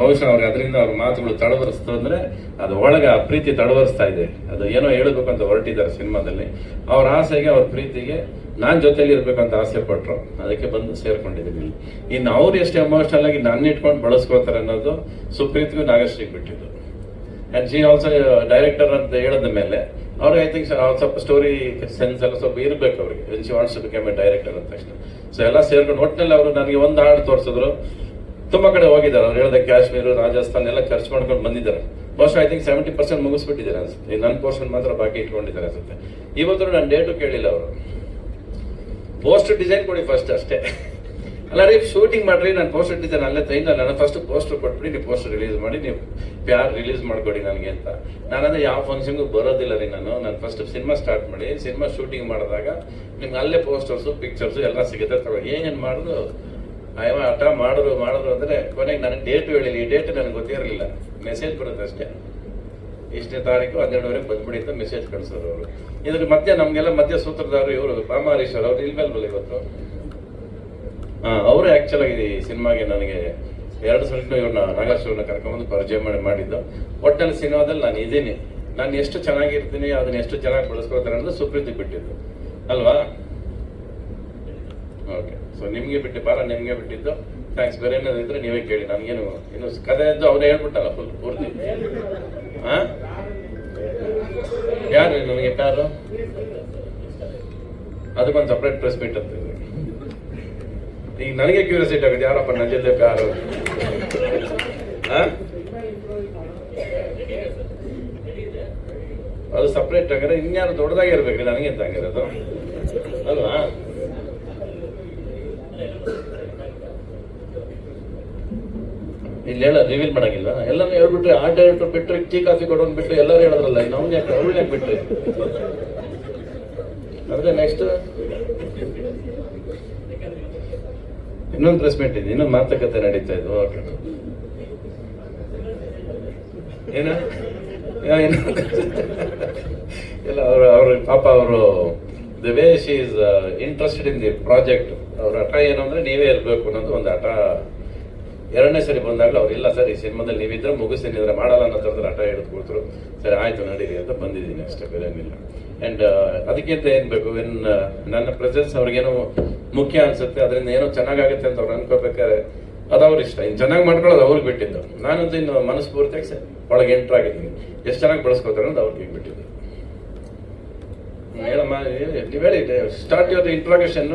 ಬಹುಶಃ ಅವ್ರಿಗೆ ಅದರಿಂದ ಅವ್ರ ಮಾತುಗಳು ತಡವರಿಸ್ತು ಅಂದ್ರೆ ಅದು ಒಳಗೆ ಆ ಪ್ರೀತಿ ತಡವರಿಸ್ತಾ ಇದೆ. ಅದು ಏನೋ ಹೇಳಬೇಕು ಅಂತ ಹೊರಟಿದ್ದಾರೆ ಸಿನಿಮಾದಲ್ಲಿ. ಅವ್ರ ಆಸೆಗೆ, ಅವ್ರ ಪ್ರೀತಿಗೆ ನಾನ್ ಜೊತೆಲಿ ಇರ್ಬೇಕಂತ ಆಸೆ ಪಟ್ರು. ಅದಕ್ಕೆ ಬಂದು ಸೇರ್ಕೊಂಡಿದ್ದೀನಿ ಇಲ್ಲಿ. ಇನ್ನು ಅವ್ರು ಎಷ್ಟು ಎಮೋಷನಲ್ ಆಗಿ ನನ್ನ ಇಟ್ಕೊಂಡು ಬಳಸ್ಕೋತಾರೆ ಅನ್ನೋದು ಸುಪ್ರೀತ್ಗೂ ನಾಗಶ್ರೀಗೆ ಬಿಟ್ಟಿದ್ದು. ಆ್ಯಂಡ್ ಜಿ ಆಲ್ಸೋ ಡೈರೆಕ್ಟರ್ ಅಂತ ಹೇಳಿದ ಮೇಲೆ ಅವ್ರಿಗೆ ಐ ಥಿಂಕ್ ಸ್ವಲ್ಪ ಸ್ಟೋರಿ ಸೆನ್ಸ್ ಎಲ್ಲ ಸ್ವಲ್ಪ ಇರಬೇಕು ಅವ್ರಿಗೆ. She wants to a director ಅಂತ ತಕ್ಷಣ. ಸೊ ಎಲ್ಲ ಸೇರ್ಕೊಂಡು ಒಟ್ಟಿನಲ್ಲಿ ಅವರು ನನಗೆ ಒಂದು ಹಾಡು ತೋರಿಸಿದ್ರು. ತುಂಬಾ ಕಡೆ ಹೋಗಿದ್ದಾರೆ. ಅವ್ರು ಹೇಳಿದ ಕಾಶ್ಮೀರ, ರಾಜಸ್ಥಾನ ಎಲ್ಲ ಖರ್ಚು ಮಾಡ್ಕೊಂಡು ಬಂದಿದ್ದಾರೆ. ಬಹುಶಃ ಐ ಥಿಂಕ್ ಸೆವೆಂಟಿ ಪರ್ಸೆಂಟ್ ಮುಗಿಸ್ಬಿಟ್ಟಿದ್ದಾರೆ ಅನ್ಸುತ್ತೆ. ನನ್ನ ಪೋರ್ಷನ್ ಮಾತ್ರ ಬಾಕಿ ಇಟ್ಕೊಂಡಿದ್ದಾರೆ ಅನ್ಸುತ್ತೆ. ಇವತ್ತು ನಾನು ಡೇಟು ಕೇಳಿಲ್ಲ ಅವರು. ಪೋಸ್ಟರ್ ಡಿಸೈನ್ ಕೊಡಿ ಫಸ್ಟ್ ಅಷ್ಟೇ. ಅಲ್ಲ ರೀ ಶೂಟಿಂಗ್ ಮಾಡ್ರಿ, ನಾನು ಪೋಸ್ಟರ್ ಡಿಸೈನ್ ಅಲ್ಲೇ ಇಲ್ಲ ನಾನು ಫಸ್ಟ್ ಪೋಸ್ಟರ್ ಕೊಟ್ಬಿಡಿ, ನೀವು ಪೋಸ್ಟರ್ ರಿಲೀಸ್ ಮಾಡಿ, ನೀವು ಪ್ಯಾರ್ ರಿಲೀಸ್ ಮಾಡ್ಕೊಡಿ ನನಗೆ ಅಂತ. ನಾನಂದ್ರೆ ಯಾವ ಫಂಕ್ಷನ್ಗೂ ಬರೋದಿಲ್ಲ ರೀ ನಾನು. ನಾನು ಫಸ್ಟ್ ಸಿನಿಮಾ ಸ್ಟಾರ್ಟ್ ಮಾಡಿ ಸಿನಿಮಾ ಶೂಟಿಂಗ್ ಮಾಡಿದಾಗ ನಿಮ್ಗೆ ಅಲ್ಲೇ ಪೋಸ್ಟರ್ಸು ಪಿಕ್ಚರ್ಸು ಎಲ್ಲ ಸಿಗುತ್ತೆ. ತಗೋ, ಏನೇನು ಮಾಡಿದ್ರು ಅಯ್ಯವ ಹಠ ಮಾಡಿದ್ರು ಮಾಡಿದ್ರು ಅಂದರೆ ಕೊನೆಗೆ ನನಗೆ ಡೇಟ್ ಹೇಳಿಲ್ಲ. ಈ ಡೇಟ್ ನನಗೆ ಗೊತ್ತಿರಲಿಲ್ಲ. ಮೆಸೇಜ್ ಬರುತ್ತೆ ಅಷ್ಟೇ. ಇಷ್ಟೇ ತಾರೀಕು, ಹನ್ನೆರಡುವರೆಗೆ ಬಂದ್ಬಿಡಿ ಅಂತ ಮೆಸೇಜ್ ಕಳಿಸೋರು ಅವರು. ಇದ್ರ ಮಧ್ಯೆ ನಮಗೆಲ್ಲ ಮಧ್ಯ ಸೂತ್ರಧಾರರು ಇವರು ಪಾಮಾರೀಶ್ವರ್ ಅವ್ರು ಇಲ್ವಲ್ವಲ್ಲ ಇವತ್ತು. ಹಾ ಅವರು ಆಕ್ಚುಲ್ ಆಗಿ ಈ ಸಿನಿಮಾಗೆ ನನಗೆ ಎರಡು ಸಲ ಇವ್ರನ್ನ, ನಾಗೇಶ್ವರನ್ನ ಕರ್ಕೊಂಡ್ಬಂದು ಪರಿಚಯ ಮಾಡಿ, ಮಾಡಿದ್ದು. ಒಟ್ಟಲ್ಲಿ ಸಿನಿಮಾದಲ್ಲಿ ನಾನು ಇದ್ದೀನಿ ನಾನು ಎಷ್ಟು ಚೆನ್ನಾಗಿರ್ತೀನಿ, ಅದನ್ನ ಎಷ್ಟು ಚೆನ್ನಾಗಿ ಬಳಸ್ಕೊಳ್ತಾರೆ ಅನ್ನೋದು ಸುಪ್ರೀತಿ ಬಿಟ್ಟಿದ್ದು. ಅಲ್ವಾ? ಓಕೆ. ಸೊ ನಿಮಗೆ ಬಿಟ್ಟು ಬಾಲ ನಿಮಗೆ ಬಿಟ್ಟಿದ್ದು. ಥ್ಯಾಂಕ್ಸ್ ಬೇರೆ ಏನಾದ್ರು ಇದ್ರೆ ನೀವೇ ಕೇಳಿ. ನನಗೇನು ಏನು ಕಥೆ ಇದ್ದು ಅವರೇ ಹೇಳ್ಬಿಟ್ಟಲ್ಲ ಫುಲ್ ಪೂರ್ತಿ? ಹಾಂ? ಯಾರು ನನಗೆ ಯಾರು? ಅದಕ್ಕೊಂದು ಸಪ್ರೇಟ್ ಪ್ರೆಸ್ ಮೀಟ್ ಅಂತ. ಈಗ ನನಗೆ ಕ್ಯೂರಿಯಾಸಿಟಿ ಆಗುತ್ತೆ, ಯಾರಪ್ಪ ನನ್ನ ಜೊತೆ ಯಾರು? ಅದು ಸಪ್ರೇಟ್ ಹಂಗಾರೆ ಇನ್ಯಾರು ದೊಡ್ಡದಾಗಿ ಇರ್ಬೇಕ್ರಿ, ನನಗೆ ಅಂತ ಹಂಗಿರೋದು ಅಲ್ವಾ? ಇಲ್ಲಿ ಹೇಳ ರಿವೀಲ್ ಮಾಡಂಗಿಲ್ಲ ಎಲ್ಲಾನು ಹೇಳ್ಬಿಟ್ರೆ, ಆ ಡೈರೆಕ್ಟರ್ ಬಿಟ್ರೆ ಟೀ ಕಾಫಿ ಕೊಡೋನ್ ಬಿಟ್ಟು ಎಲ್ಲರೂ ಹೇಳಿದ್ರಲ್ಲ, ಇನ್ನು ಅವ್ನು ಯಾಕೆ ಅವ್ಳು ಯಾಕೆ ಬಿಟ್ರಿ? ಅಂದ್ರೆ ನೆಕ್ಸ್ಟ್ ಇನ್ನೊಂದು ಪ್ರೆಸ್ ಮೀಟ್ ಇದೆ, ಇನ್ನೊಂದು ಮಾತುಕತೆ ನಡೀತಾ ಇದು ಓಕೆ ಏನ? ಇಲ್ಲ, ಅವರು, ಅವ್ರ, ಪಾಪ ಅವರು the way she is interested in the project ಅವ್ರ ಹಠ ಏನು ಅಂದ್ರೆ ನೀವೇ ಇರಬೇಕು ಅನ್ನೋದು ಒಂದು ಹಠ ಎರಡನೇ ಸರಿ ಬಂದಾಗಲೂ ಅವ್ರು, ಇಲ್ಲ ಸರ್, ಈ ಸಿನಿಮಾದಲ್ಲಿ ನೀವಿದ್ರೆ ಮುಗಿಸಿ ಇದ್ರೆ ಮಾಡಲ್ಲ ಅನ್ನೋ ಹಠ ಹಿಡಿದು ಕೂತರು. ಸರಿ, ಆಯಿತು, ನಡೀರಿ ಅಂತ ಬಂದಿದ್ದೀನಿ ಅಷ್ಟೇ, ಬೇರೆ ಏನಿಲ್ಲ. ಅಂಡ್ ಅದಕ್ಕಿಂತ ಏನು ಬೇಕು? ವೆನ್ ನನ್ನ ಪ್ರೆಸೆನ್ಸ್ ಅವ್ರಿಗೇನೋ ಮುಖ್ಯ ಅನ್ಸುತ್ತೆ, ಅದರಿಂದ ಏನೋ ಚೆನ್ನಾಗಾಗುತ್ತೆ ಅಂತ ಅವ್ರು ಅನ್ಕೋಬೇಕಾದ್ರೆ ಅದು ಅವ್ರ ಇಷ್ಟ. ಇನ್ನು ಚೆನ್ನಾಗಿ ಮಾಡ್ಕೊಳ್ಳೋದು ಅವ್ರಿಗೆ ಬಿಟ್ಟಿದ್ದು. ನಾನಂತೂ ಇನ್ನು ಮನಸ್ಫೂರ್ತಿಯಾಗಿ ಸರ್, ಒಳಗೆ ಎಂಟ್ರ್ ಆಗಿದ್ದೀನಿ. ಎಷ್ಟು ಚೆನ್ನಾಗಿ ಬಳಸ್ಕೋತಾರೆ ಅಂತ ಅವ್ರಿಗೆ ಬಿಟ್ಟಿದ್ದು. ಹೇಳಮ್ಮ ನೀವು ಹೇಳಿ ಸ್ಟಾರ್ಟ್ ಯುವರ್ ಇಂಟ್ರಾಗೇಷನ್